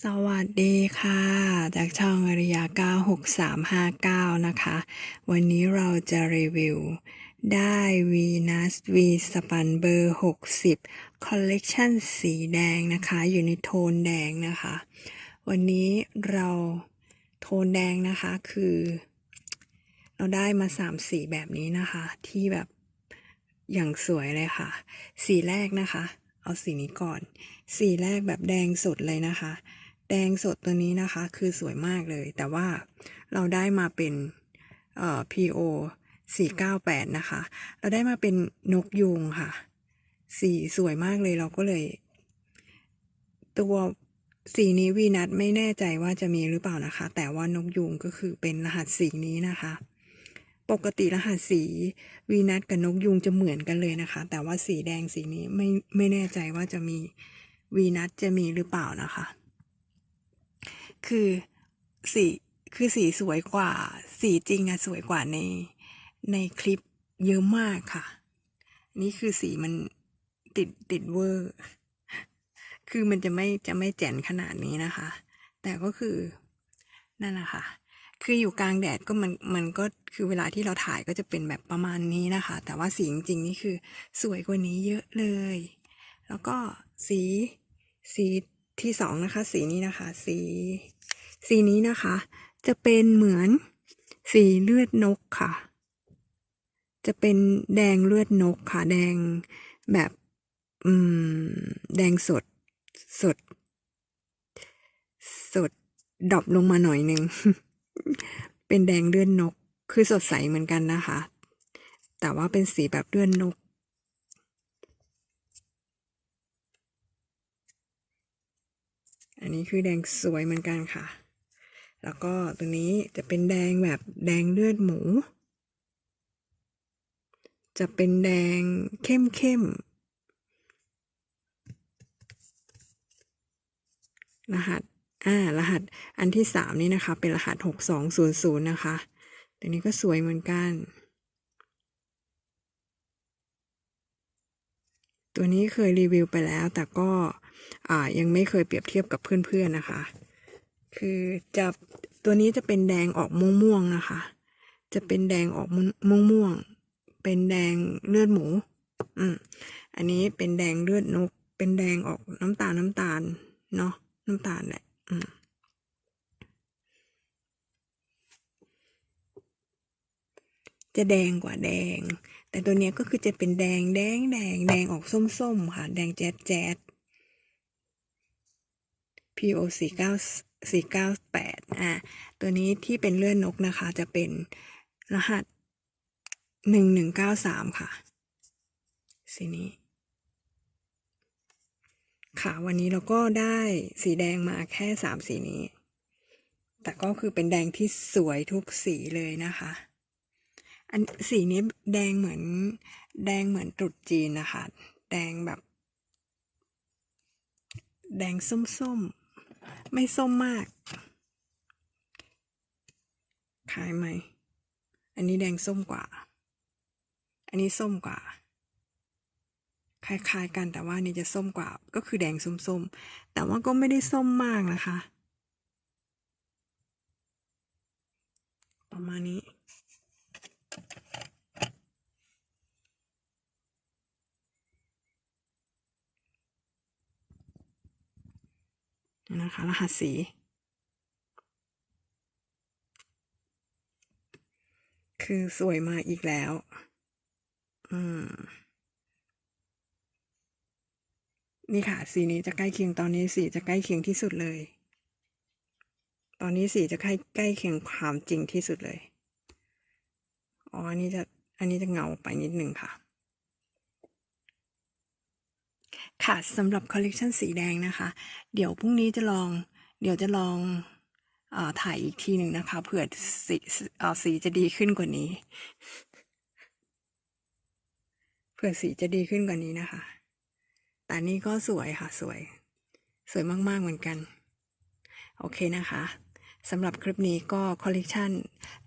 สวัสดีค่ะ จากช่องอริยา96359 นะคะ วันนี้เราจะรีวิว ได้วีนัสวีสปันเบอร์ 60 คอลเลกชันสีแดงนะคะ อยู่ในโทนแดงนะคะ วันนี้เราโทนแดงนะคะคือ เราได้มา 3 สีแบบนี้นะคะ ที่แบบอย่างสวยเลยค่ะ สีแรกนะคะเอาสีนี้ก่อน สีแรกแบบแดงสดเลยนะคะ แดงสดตัวนี้นะคะ คือสวยมากเลย แต่ว่าเราได้มาเป็นเอ่อ PO 498 นะคะ เราได้มาเป็นนกยูงค่ะ สีสวยมากเลยเราก็เลย ตัวสีนี้วีนัทไม่แน่ใจว่าจะมีหรือเปล่านะคะ แต่ว่านกยูงก็คือเป็นรหัสสีนี้นะคะ ปกติรหัสสีวีนัทกับนกยูงจะเหมือนกันเลยนะคะ แต่ว่าสีแดงสีนี้ไม่ไม่แน่ใจว่าจะมีวีนัทจะมีหรือเปล่านะคะ คือสีคือสีสวยกว่า สีจริงอะสวยกว่าในในคลิปเยอะมากค่ะ นี่คือสีมันติดติดเวอร์ คือมันจะไม่จะไม่แจ่นขนาดนี้นะคะ แต่ก็คือนั่นแหละค่ะ คืออยู่กลางแดดก็มันมันก็คือเวลาที่เราถ่ายก็จะเป็นแบบประมาณนี้นะคะ แต่ว่าสีจริงๆนี่คือสวยกว่านี้เยอะเลย แล้วก็สีสีที่สองนะคะ สีนี้นะคะ สี สีนี้นะคะ จะเป็นเหมือนสีเลือดนกค่ะ จะเป็นแดงเลือดนกค่ะ แดงแบบอืมแดงสดสด สดดรอปลงมาหน่อยหนึ่ง เป็นแดงเลือดนก คือสดใสเหมือนกันนะคะ แต่ว่าเป็นสีแบบเลือดนกอันนี้คือแดงสวยเหมือนกันค่ะ แล้วก็ตัวนี้จะเป็นแดงแบบแดงเลือดหมู จะเป็นแดงเข้มเข้มๆรหัส อ่า รหัส อันที่สามนี่นะคะ เป็นรหัสหกสองศูนย์ศูนย์นะคะ ตัวนี้ก็สวยเหมือนกัน ตัวนี้เคยรีวิวไปแล้ว แต่ก็ อ่า ยังไม่เคยเปรียบเทียบกับเพื่อนๆนะคะ คือจะตัวนี้จะเป็นแดงออกม่วงๆนะคะ จะเป็นแดงออกม่วงๆเป็นแดงเลือดหมู อืมอันนี้เป็นแดงเลือดนก เป็นแดงออกน้ำตาลน้ำตาลเนาะน้ำตาลแหละอืมจะแดงกว่าแดง แต่ตัวเนี้ยก็คือจะเป็นแดงแดงแดงแดงออกส้มๆค่ะ แดงแจ๊ดแจ๊ด PO สี่เก้าสี่เก้าแปดอะตัวนี้ที่เป็นเลื่อนนกนะคะ จะเป็นรหัสหนึ่งหนึ่งเก้าสามค่ะ สีนี้ ค่ะวันนี้เราก็ได้สีแดงมาแค่สามสีนี้ แต่ก็คือเป็นแดงที่สวยทุกสีเลยนะคะอันสีนี้แดงเหมือน แดงเหมือนตรุษจีนนะคะ แดงแบบ แดงส้มๆ ไม่ส้มมากคล้ายไหม อันนี้แดงส้มกว่า อันนี้ส้มกว่า คล้ายๆกันแต่ว่านี่จะส้มกว่า ก็คือแดงส้มๆ แต่ว่าก็ไม่ได้ส้มมากนะคะ ประมาณนี้ นะคะ รหัสสี คือสวยมาอีกแล้ว อืม นี่ค่ะ สีนี้จะใกล้เคียงตอนนี้สีจะใกล้เคียงที่สุดเลย ตอนนี้สีจะใกล้ใกล้เคียงความจริงที่สุดเลย อ๋อ อันนี้จะ อันนี้จะเงาไปนิดหนึ่งค่ะ ค่ะสำหรับคอลเลกชันสีแดงนะคะ เดี๋ยวพรุ่งนี้จะลอง เดี๋ยวจะลองอถ่ายอีกทีหนึ่งนะคะเผื่อสีออสีจะดีขึ้นกว่านี้ เผื่อสีจะดีขึ้นกว่านี้นะคะ แต่นี่ก็สวยค่ะสวย สวยมาก ๆ เหมือนกัน โอเคนะคะสำหรับคลิปนี้ก็คอลเลกชัน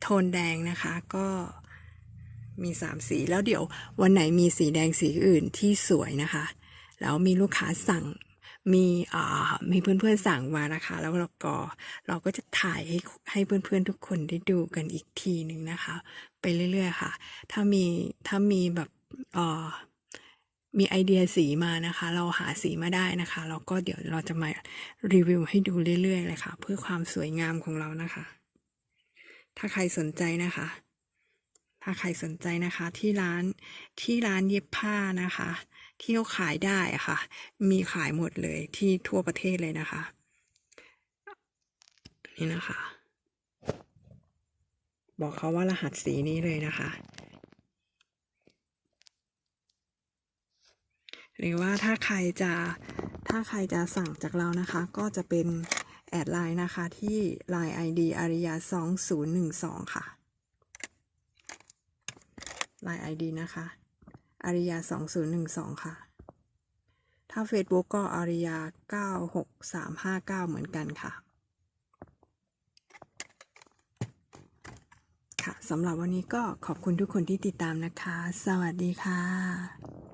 โทนแดงนะคะ ก็มีสามสีแล้วเดี๋ยววันไหนมีสีแดงสีอื่นที่สวยนะคะ แล้วมีลูกค้าสั่งมีอ่ามีเพื่อนๆสั่งมานะคะ แล้วเราก็เราก็จะถ่ายให้ให้เพื่อนๆทุกคนได้ดูกันอีกทีหนึ่งนะคะ ไปเรื่อยๆค่ะ ถ้ามีถ้ามีแบบอ่อมีไอเดียสีมานะคะ เราหาสีมาได้นะคะ แล้วก็เดี๋ยวเราจะมารีวิวให้ดูเรื่อยๆเลยค่ะ เพื่อความสวยงามของเรานะคะ ถ้าใครสนใจนะคะ ถ้าใครสนใจนะคะที่ร้านที่ร้านเย็บผ้านะคะที่เขาขายได้ค่ะ มีขายหมดเลยที่ทั่วประเทศเลยนะคะ นี่นะคะ บอกเขาว่ารหัสสีนี้เลยนะคะ หรือว่าถ้าใครจะถ้าใครจะสั่งจากเรานะคะ ก็จะเป็นแอดไลน์นะคะที่ Line ID อาริยา2012 ค่ะ Line ID นะคะอาริยา 2012 ค่ะ ถ้า Facebook ก็อาริยา 96359 เหมือนกันค่ะ ค่ะสำหรับวันนี้ก็ขอบคุณทุกคนที่ติดตามนะคะ สวัสดีค่ะ